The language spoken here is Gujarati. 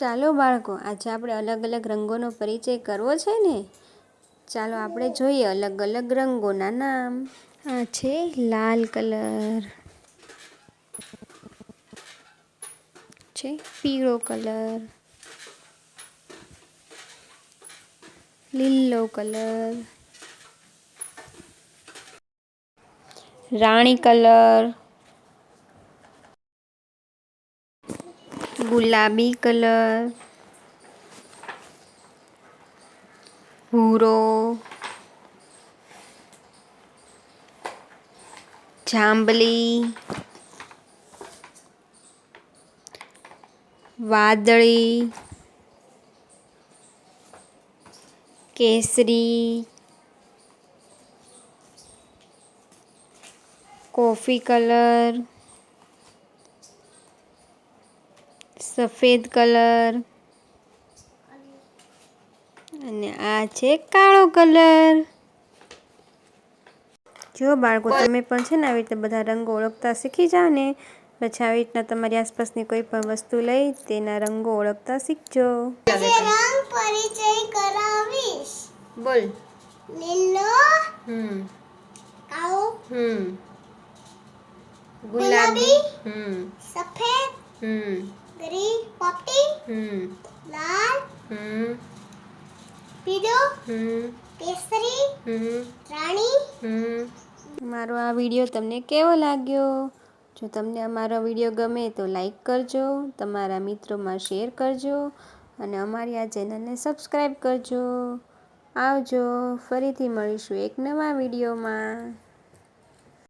ચાલો બાળકો, આજે આપણે અલગ અલગ રંગોનો પરિચય કરવો છે ને? ચાલો આપણે જોઈએ અલગ અલગ રંગોના નામ. આ છે લાલ કલર. છે પીળો કલર. લીલો કલર. રાણી કલર. ગુલાબી કલર ભૂરો જાંબલી વાદળી કેસરી કોફી કલર સફેદ કલર. અને આ છે કાળો કલર. જો બાળકો તમે પણ છે ને આવી રીતે બધા રંગો ઓળખતા શીખી જાઓ ને પછી આવી રીતના તમારી આસપાસની કોઈ પણ વસ્તુ લઈ તેના રંગો ઓળખતા શીખજો. પરિચય કરાવીશ. બોલ. લીલો હમ. કાળો હમ. ગુલાબી. હમ. સફેદ હમ. ગ્રીન પોપટી હમ લાલ હમ પીળો હમ કેસરી હમ રાણી હમ મારો આ વીડિયો તમને કેવો લાગ્યો? જો તમને અમારો વીડિયો ગમે તો લાઈક કરજો તમારા મિત્રોમાં શેર કરજો અને અમારી આ ચેનલને સબસ્ક્રાઈબ કરજો. આવજો ફરીથી મળીશું એક નવા વિડીયોમાં.